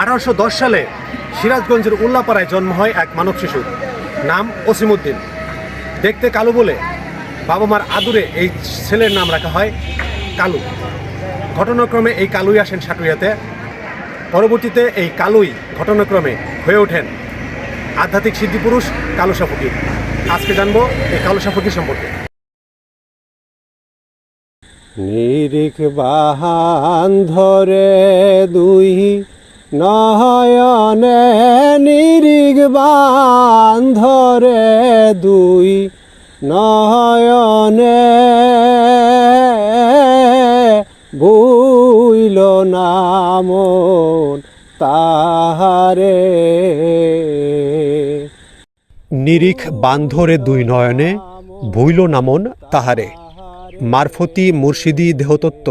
আঠারোশো দশ সালে সিরাজগঞ্জের উল্লাপাড়ায় জন্ম হয় এক মানব শিশুর নাম ওসিমুদ্দিন দেখতে কালো বলে বাবা মার আদুরে এই ছেলের নাম রাখা হয় কালু। ঘটনাক্রমে এই কালুই আসেন সাটুরিয়াতে। পরবর্তীতে এই কালুই ঘটনাক্রমে হয়ে ওঠেন আধ্যাত্মিক সিদ্ধিপুরুষ কালুসা ফকির। আজকে জানব এই কালুসা ফকির সম্পর্কে। নিরিক বাহান ধরে দুই নয়নে নিরিক বাহান ধরে দুই নয়নে বুইল নামন তাহারে। নিরিখ বান্ধরে দুই নয়নে ভুইল নামন তাহারে। মারফতি মুর্শিদি দেহতত্ত্ব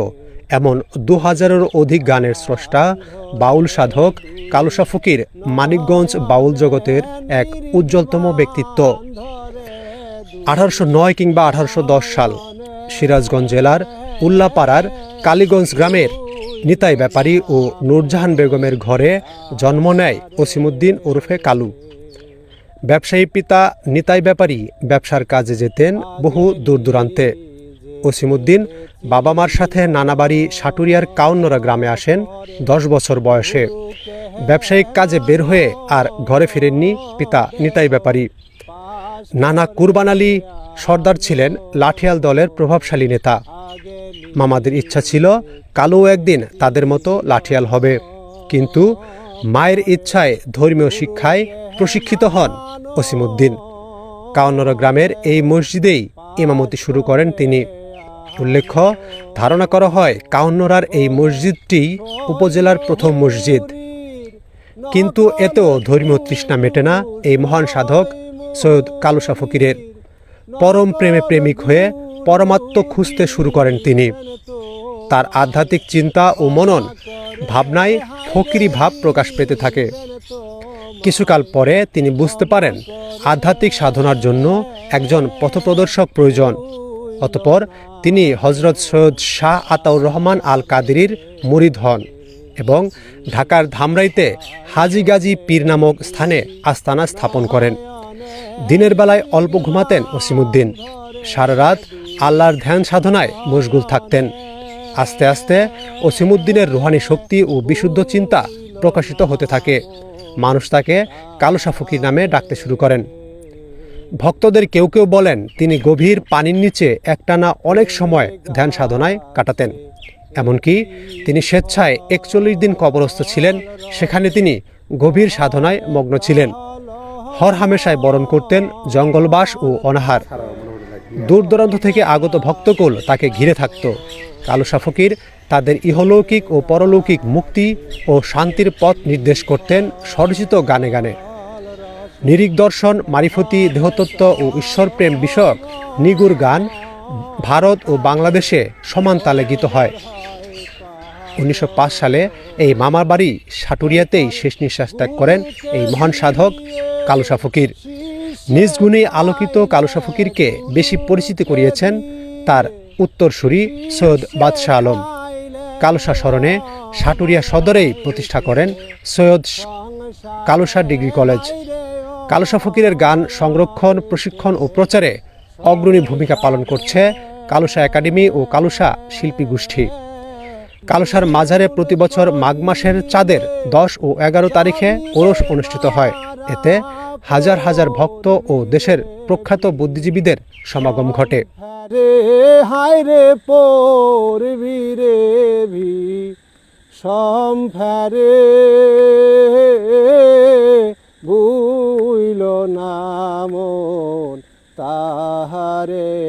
এমন দু হাজারের অধিক গানের স্রষ্টা, বাউল সাধক কালুসা ফকির মানিকগঞ্জ বাউল জগতের এক উজ্জ্বলতম ব্যক্তিত্ব। আঠারোশো নয় কিংবা আঠারোশো দশ সাল সিরাজগঞ্জ জেলার উল্লাপাড়ার কালীগঞ্জ গ্রামের নিতাই ব্যাপারী ও নূরজাহান বেগমের ঘরে জন্ম নেয় ওসিমুদ্দিন ওরফে কালু। ব্যবসায়ী পিতা নিতাই ব্যাপারী ব্যবসার কাজে যেতেন বহু দূর দূরান্তে ওসিমুদ্দিন বাবা মার সাথে নানাবাড়ি সাটুরিয়ার কাউন্নরা গ্রামে আসেন দশ বছর বয়সে। ব্যবসায়িক কাজে বের হয়ে আর ঘরে ফিরেননি পিতা নিতাই ব্যাপারী। নানা কুরবান আলী সর্দার ছিলেন লাঠিয়াল দলের প্রভাবশালী নেতা। মামাদের ইচ্ছা ছিল কালো একদিন তাদের মতো লাঠিয়াল হবে। কিন্তু মায়ের ইচ্ছায় ধর্মীয় শিক্ষায় প্রশিক্ষিত হন ওসিমুদ্দিন। কাউন্নর গ্রামের এই মসজিদেই ইমামতি শুরু করেন তিনি। উল্লেখ্য, ধারণা করা হয় কাউন্নরার এই মসজিদটি উপজেলার প্রথম মসজিদ। কিন্তু এতেও ধর্মীয় তৃষ্ণা মেটে না এই মহান সাধক সৈয়দ কালুসা ফকিরের। পরম প্রেমে প্রেমিক হয়ে পরমাত্ম খুঁজতে শুরু করেন তিনি। তার আধ্যাত্মিক চিন্তা ও মনন ভাবনায় ফকিরি ভাব প্রকাশ পেতে থাকে। কিছুকাল পরে তিনি বুঝতে পারেন, আধ্যাত্মিক সাধনার জন্য একজন পথপ্রদর্শক প্রয়োজন। অতপর তিনি হজরত সৈয়দ শাহ আতাউর রহমান আল কাদিরির মুরিদ হন এবং ঢাকার ধামরাইতে হাজি গাজী পীর নামক স্থানে আস্তানা স্থাপন করেন। দিনের বেলায় অল্প ঘুমাতেন ওসিমুদ্দিন। সারা রাত আল্লাহর ধ্যান সাধনায় মশগুল থাকতেন। আস্তে আস্তে ওসিমুদ্দিনের রুহানি শক্তি ও বিশুদ্ধ চিন্তা প্রকাশিত হতে থাকে। মানুষ তাকে কালুসা ফকির নামে ডাকতে শুরু করেন। ভক্তদের কেউ কেউ বলেন তিনি গভীর পানির নিচে একটানা অনেক সময় ধ্যান সাধনায় কাটাতেন। এমনকি তিনি স্বেচ্ছায় একচল্লিশ দিন কবরস্থ ছিলেন, সেখানে তিনি গভীর সাধনায় মগ্ন ছিলেন। হর হামেশায় বরণ করতেন জঙ্গলবাস ও অনাহার। দূর দূরান্ত থেকে আগত ভক্তকুল তাকে ঘিরে থাকত। কালুসা ফকির তাদের ইহলৌকিক ও পরলৌকিক মুক্তি ও শান্তির পথ নির্দেশ করতেন স্বরচিত গানে গানে। নিরিক দর্শন মারিফতি, দেহতত্ত্ব ও ঈশ্বরপ্রেম বিষয়ক নিগুর গান ভারত ও বাংলাদেশে সমান তালে গীত হয়। উনিশশো পাঁচ সালে এই মামার বাড়ি সাটুরিয়াতেই শেষ নিঃশ্বাস ত্যাগ করেন এই মহান সাধক কালুসা ফকির। নিজ গুণে আলোকিত কালুসা ফকিরকে বেশি পরিচিতি করিয়েছেন তার উত্তরসূরি সৈয়দ বাদশাহ আলম। কালুসা স্মরণে সাটুরিয়া সদরেই প্রতিষ্ঠা করেন সৈয়দ কালুসা ডিগ্রি কলেজ। কালুসা ফকিরের গান সংরক্ষণ, প্রশিক্ষণ ও প্রচারে অগ্রণী ভূমিকা পালন করছে কালুসা একাডেমি ও কালুসা শিল্পী গোষ্ঠী। কালুসার মাজারে প্রতি বছর মাঘ মাসের চাঁদের দশ ও এগারো তারিখে ওরস অনুষ্ঠিত হয়। এতে হাজার হাজার ভক্ত ও দেশের প্রখ্যাত বুদ্ধিজীবীদের সমাগম ঘটে। রে হায়